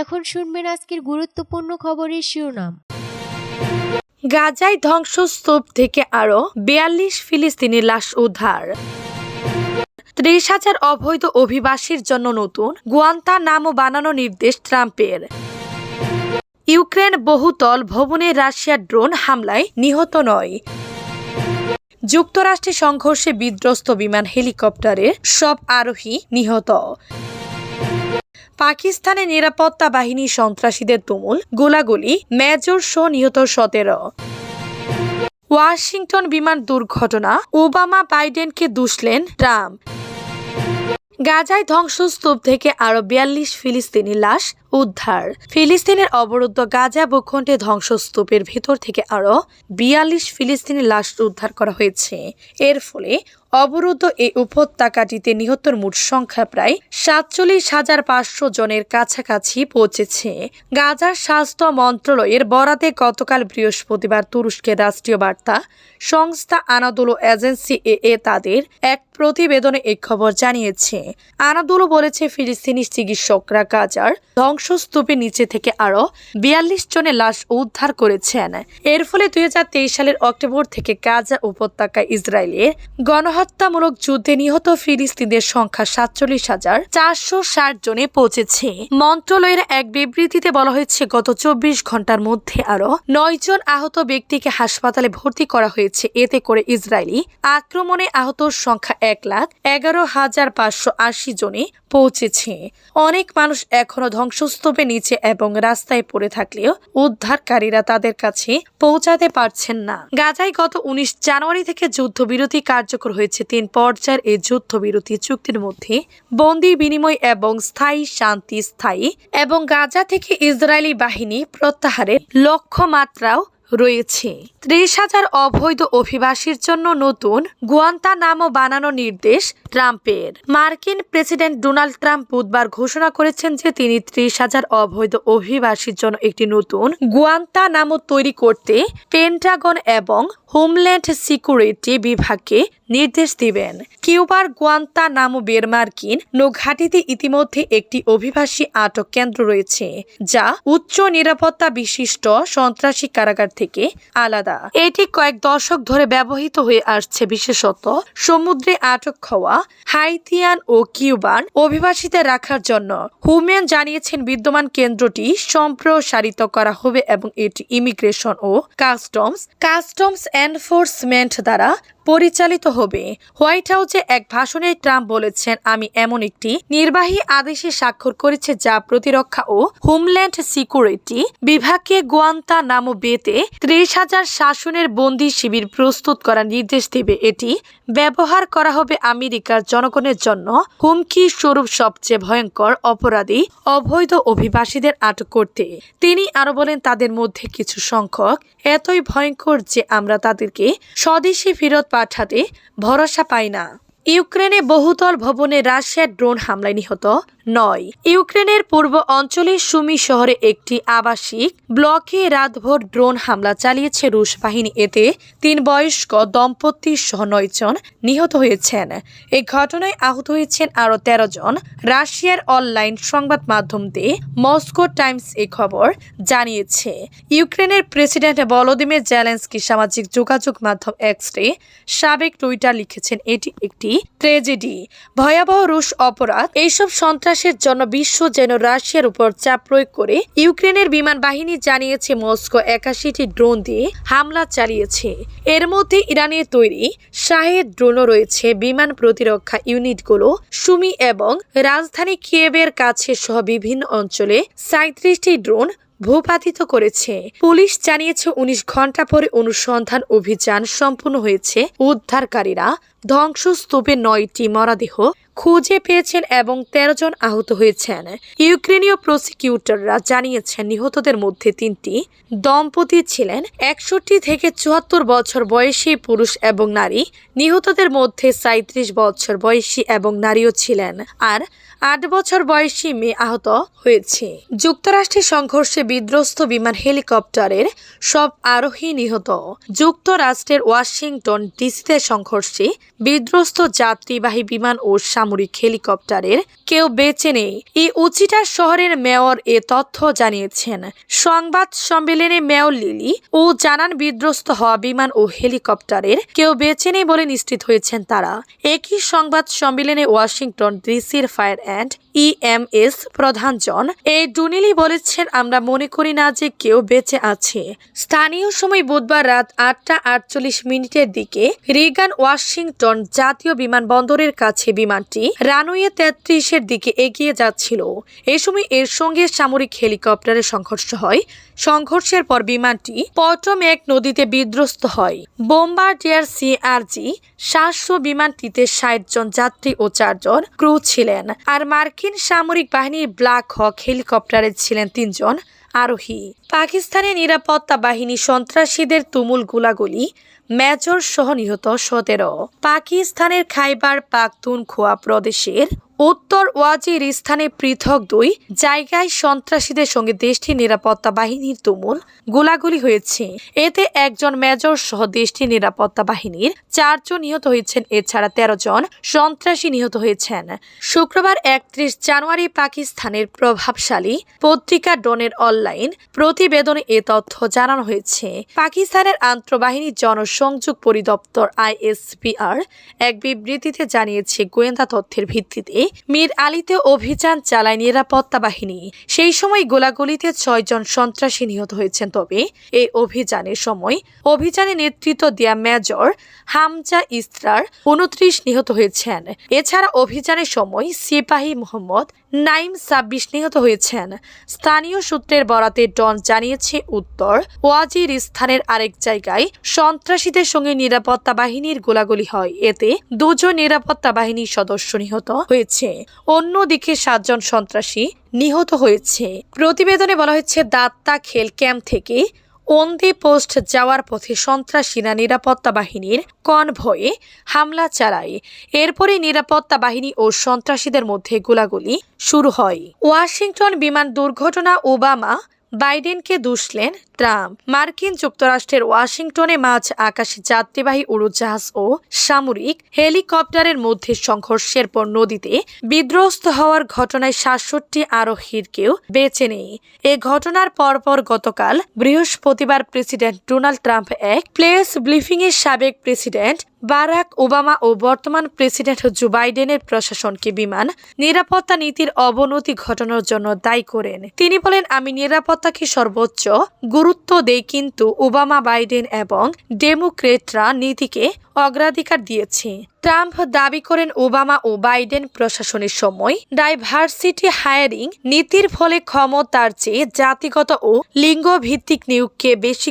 এখন শুনবেন আজকের গুরুত্বপূর্ণ খবরের শিরোনাম। গাজায় ধ্বংসস্তূপ থেকে আরও বিয়াল্লিশ ফিলিস্তিনি লাশ উদ্ধার। ত্রিশ হাজার অবৈধ অভিবাসীর জন্য নতুন গুয়ান্তা নামও বানানো নির্দেশ ট্রাম্পের। ইউক্রেন বহুতল ভবনে রাশিয়ার ড্রোন হামলায় নিহত নয়। যুক্তরাষ্ট্রে সংঘর্ষে বিধ্বস্ত বিমান হেলিকপ্টারের সব আরোহী নিহত। পাকিস্তানের নিরাপত্তা বাহিনী সন্ত্রাসীদের তুমুল গোলাগুলি মেজর শো নিহত সতেরো। ওয়াশিংটন বিমান দুর্ঘটনা, ওবামা বাইডেনকে দুষলেন ট্রাম্প। গাজায় ধ্বংসস্তূপ থেকে আরও বিয়াল্লিশ ফিলিস্তিনি লাশ উদ্ধার। ফিলিস্তিনের অবরুদ্ধ গাজা ভূখণ্ডে ধ্বংসস্তূপের ভেতর থেকে আরও বিয়াল্লিশ ফিলিস্তিনি লাশ উদ্ধার করা হয়েছে। এর ফলে অবরুদ্ধ এই উপত্যকাটিতে নিহতর মোট সংখ্যা প্রায় সাতচল্লিশ হাজার পাঁচশো জনের কাছাকাছি পৌঁছেছে। গাজার স্বাস্থ্য মন্ত্রণালয়ের বরাতে গতকাল বৃহস্পতিবার তুরস্কের রাষ্ট্রীয় বার্তা সংস্থা আনাদুলো এজেন্সি এ তাদের এক প্রতিবেদনে এই খবর জানিয়েছে। আনাদুলো বলেছে ফিলিস্তিনি চিকিৎসকরা গাজার ধ্বংসস্তূপের নিচে থেকে আরও বিয়াল্লিশ জনের লাশ উদ্ধার করেছেন। এর ফলে দুই সালের অক্টোবর থেকে গাজা উপত্যকায় ইসরায়েলের গণহত্যামূলক যুদ্ধে নিহত ফিলিস্তিনদের সংখ্যা সাতচল্লিশ হাজার চারশো ষাট জনে পৌঁছেছে। মন্ত্রণালয়ের এক বিবৃতিতে বলা হয়েছে, গত চব্বিশ ঘণ্টার মধ্যে আরও নয় জন আহত ব্যক্তিকে হাসপাতালে ভর্তি করা হয়েছে। এতে করে ইসরায়েলি আক্রমণে আহত সংখ্যা এক লাখ এগারো হাজার পাঁচশো আশি জনে পৌঁছেছে। অনেক মানুষ এখনও ধ্বংসস্তূপের নিচে এবং রাস্তায় পড়ে থাকলেও উদ্ধারকারীরা তাদের কাছে পৌঁছাতে পারছেন না। গাজায় গত উনিশ জানুয়ারি থেকে যুদ্ধবিরতি কার্যকর হয়েছে। তিন পর্যায়ের এই যুদ্ধবিরতি চুক্তির মধ্যে বন্দি বিনিময় এবং স্থায়ী শান্তি, স্থায়ী এবং গাজা থেকে ইসরায়েলি বাহিনী প্রত্যাহারের লক্ষ্যমাত্রাও রয়েছে। ত্রিশ হাজার অবৈধ অভিবাসীর জন্য নতুন গুয়ান্তা নামও বানানো নির্দেশ ট্রাম্পের। মার্কিন প্রেসিডেন্ট ডোনাল্ড ট্রাম্প বুধবার ঘোষণা করেছেন যে তিনি ত্রিশ হাজার অবৈধ অভিবাসীর জন্য একটি নতুন গুয়ান্তা নামও তৈরি করতে পেন্টাগন এবং হোমল্যান্ড সিকিউরিটি বিভাগকে নির্দেশ দিবেন। কিউবার গুয়ান্তা নামও বের মার্কিন নৌঘাটিতে ইতিমধ্যে একটি অভিবাসী আটক কেন্দ্র রয়েছে, যা উচ্চ নিরাপত্তা বিশিষ্ট সন্ত্রাসী কারাগার থেকে আলাদা। এটি কয়েক দশক ধরে ব্যবহৃত হয়ে আসছে বিশেষত সমুদ্রে আটক হওয়া হাইতিয়ান ও কিউবান অভিবাসীদের রাখার জন্য। হুমেন জানিয়েছেন, বিদ্যমান কেন্দ্রটি সম্প্রসারিত করা হবে এবং এটি ইমিগ্রেশন ও কাস্টমস কাস্টমস এনফোর্সমেন্ট দ্বারা পরিচালিত হবে। হোয়াইট হাউসে এক ভাষণে ট্রাম্প বলেছেন, আমি এমন একটি নির্বাহী আদেশে স্বাক্ষর করেছে যা প্রতিরক্ষা ও হোমল্যান্ড সিকিউরিটি বিভাগকে গোয়ান্তা নামো বেতে ত্রিশ হাজার শাসনের বন্দি শিবির প্রস্তুত করার নির্দেশ দেবে। এটি ব্যবহার করা হবে আমেরিকার জনগণের জন্য হুমকি স্বরূপ সবচেয়ে ভয়ঙ্কর অপরাধী অবৈধ অভিবাসীদের আটক করতে। তিনি আরও বলেন, তাদের মধ্যে কিছু সংখ্যক এতই ভয়ঙ্কর যে আমরা তাদেরকে স্বদেশে ফেরত পাঠাতে ভরসা পায় না। ইউক্রেনে বহুতল ভবনে রাশিয়ার ড্রোন হামলায় নিহত নয়। ইউক্রেনের পূর্ব অঞ্চলে সুমি শহরে একটি আবাসিক ব্লকে রাতভর ড্রোন হামলা চালিয়েছে রুশ বাহিনী। এতে তিন বয়স্ক দম্পতি সহ নয় জন নিহত হয়েছেন। এই ঘটনায় আহত হয়েছেন আরও তেরো জন। রাশিয়ার অনলাইন সংবাদ মাধ্যম দিয়ে মস্কো টাইমস এ খবর জানিয়েছে। ইউক্রেনের প্রেসিডেন্ট ভলোদিমির জেলেন্সকি সামাজিক যোগাযোগ মাধ্যম এক্সরে সাবেক টুইটার লিখেছেন, এটি একটি ট্রেজেডি ভয়াবহ রুশ অপরাধ। এইসব সন্ত্রাসের জন্য বিশ্ব যেন রাশিয়ার উপর চাপ প্রয়োগ করে ইউক্রেনের বিমান বাহিনী জানিয়েছে মস্কো একাশিটি ড্রোন দিয়ে হামলা চালিয়েছে। এর মধ্যে ইরানের তৈরি শাহেদ ড্রোনও রয়েছে। বিমান প্রতিরক্ষা ইউনিটগুলো সুমি এবং রাজধানী কিয়েভের কাছে সহ বিভিন্ন অঞ্চলে সাঁত্রিশটি ড্রোন ভূপাতিত করেছে। পুলিশ জানিয়েছে উনিশ ঘণ্টা পরে অনুসন্ধান অভিযান সম্পূর্ণ হয়েছে। উদ্ধারকারীরা ধ্বংসস্তূপে নয়টি মরাদেহ খুঁজে পেয়েছেন এবং তেরো জন আহত হয়েছেন। ইউক্রেনীয় প্রসিকিউটররা জানিয়েছেন নিহতদের মধ্যে তিনটি দম্পতি ছিলেন, একষট্টি থেকে চুয়াত্তর বছর বয়সী পুরুষ এবং নারী। নিহতদের মধ্যে সাঁত্রিশ বছর বয়সী এবং নারীও ছিলেন। আর আট বছর বয়সী মেয়ে আহত হয়েছে। যুক্তরাষ্ট্রের সংঘর্ষে বিধ্বস্ত বিমান হেলিকপ্টারের সব আরোহী নিহত। যুক্তরাষ্ট্রের ওয়াশিংটন ডিসিতে সংঘর্ষে বিধ্বস্ত যাত্রীবাহী বিমান ও সামরিক হেলিকপ্টারের কেউ বেঁচে নেই। এই উচিটার শহরের মেয়র এ তথ্য জানিয়েছেন। সংবাদ সম্মেলনে মেয়র লিলি ও জানান বিধ্বস্ত হওয়া বিমান ও হেলিকপ্টারের কেউ বেঁচে নেই বলে নিশ্চিত হয়েছেন তারা। একই সংবাদ সম্মেলনে ওয়াশিংটন ডিসির ফায়ার অ্যান্ড ইএমএস প্রধান জন। এই ডুনিলি বলেছেন, আমরা মনে করি না যে কেউ বেঁচে আছে। স্থানীয় সময় বুধবার রাত আটটা আটচল্লিশ মিনিটের দিকে রিগান ওয়াশিংটন জাতীয় বিমানবন্দরের কাছে বিমানটি রানওয়ে তেত্রিশের দিকে এগিয়ে যাচ্ছিল। এ সময় এর সঙ্গে সামরিক হেলিকপ্টারের সংঘর্ষ হয়। সংঘর্ষের পর বিমানটি পটমেক নদীতে বিধ্বস্ত হয়। বোম্বার্ডিয়ার সিআরজি সাতশো বিমানটিতে ষাট জন যাত্রী ও চারজন ক্রু ছিলেন আর মার্কিন সামরিক বাহিনীর ব্ল্যাক হক হেলিকপ্টারে ছিলেন তিনজন আরোহী। পাকিস্তানের নিরাপত্তা বাহিনী সন্ত্রাসীদের তুমুল গোলাগুলি মেজর সহ নিহত সতেরো। পাকিস্তানের খাইবার পাখতুনখোয়া প্রদেশের উত্তর ওয়াজির স্থানে পৃথক দুই জায়গায় সন্ত্রাসীদের সঙ্গে দেশটির নিরাপত্তা বাহিনীর তুমুল গোলাগুলি হয়েছে। এতে একজন মেজর সহ দেশটির নিরাপত্তা বাহিনীর চারজন নিহত হয়েছেন, এছাড়া তেরো জন সন্ত্রাসী নিহত হয়েছেন। শুক্রবার একত্রিশ জানুয়ারি পাকিস্তানের প্রভাবশালী পত্রিকা ডনের অনলাইন প্রতিবেদনে এ তথ্য জানানো হয়েছে। পাকিস্তানের আন্তঃবাহিনী জনসংযোগ পরিদপ্তর আইএসপিআর এক বিবৃতিতে জানিয়েছে, গোয়েন্দা তথ্যের ভিত্তিতে মীর আলীতে অভিযান চালায় নিরাপত্তা বাহিনী। সেই সময় গোলাগুলিতে ছয়জন সন্ত্রাসী নিহত হয়েছেন। তবে এই অভিযানের সময় অভিযানে নেতৃত্ব দেয়া মেজর হামজা ইসরার উনত্রিশ নিহত হয়েছেন। এছাড়া অভিযানের সময় সিপাহী মোহাম্মদ নাইম ছাব্বিশ নিহত হয়েছেন। স্থানীয় সূত্রের বরাতে ডন জানিয়েছে, উত্তর ওয়াজির স্থানের আরেক জায়গায় সন্ত্রাসীদের সঙ্গে নিরাপত্তা বাহিনীর গোলাগুলি হয়। এতে দুজন নিরাপত্তা বাহিনীর সদস্য নিহত হয়েছে অন্যদিকে সাতজন সন্ত্রাসী নিহত হয়েছে। প্রতিবেদনে বলা হয়েছে দাত্তা খেল ক্যাম্প থেকে অন্দি পোস্ট যাওয়ার পথে সন্ত্রাসীরা নিরাপত্তা বাহিনীর কনভয়ে হামলা চালায়। এরপরে নিরাপত্তা বাহিনী ও সন্ত্রাসীদের মধ্যে গোলাগুলি শুরু হয়। ওয়াশিংটন বিমান দুর্ঘটনা ওবামা বাইডেনকে দুষলেন ট্রাম্প। মার্কিন যুক্তরাষ্ট্রের ওয়াশিংটনে মাঝ আকাশে যাত্রীবাহী উড়োজাহাজ ও সামরিক হেলিকপ্টারের মধ্যে সংঘর্ষের পর নদীতে বিধ্বস্ত হওয়ার ঘটনায় সাতষট্টি আরোহীর কেউ বেঁচে নেই এ ঘটনার পরপর গতকাল বৃহস্পতিবার প্রেসিডেন্ট ডোনাল্ড ট্রাম্প এক প্লেস ব্লিফিংয়ের সাবেক প্রেসিডেন্ট বারাক ওবামা ও বর্তমান প্রেসিডেন্ট জো বাইডেনের প্রশাসনকে বিমান নিরাপত্তা নীতির অবনতি ঘটানোর জন্য দায়ী করেন। তিনি বলেন, আমি নিরাপত্তাকে সর্বোচ্চ গুরুত্ব দেই কিন্তু ওবামা, বাইডেন এবং ডেমোক্রেটরা নীতিকে অগ্রাধিকার দিয়েছে। ট্রাম্প দাবি করেন, ওবামা ও বাইডেন প্রশাসনের সময় ডাইভার্সিটি হায়ারিং নীতির ফলে ক্ষমতার চেয়ে জাতিগত ও লিঙ্গভিত্তিক নিয়োগকে বেশি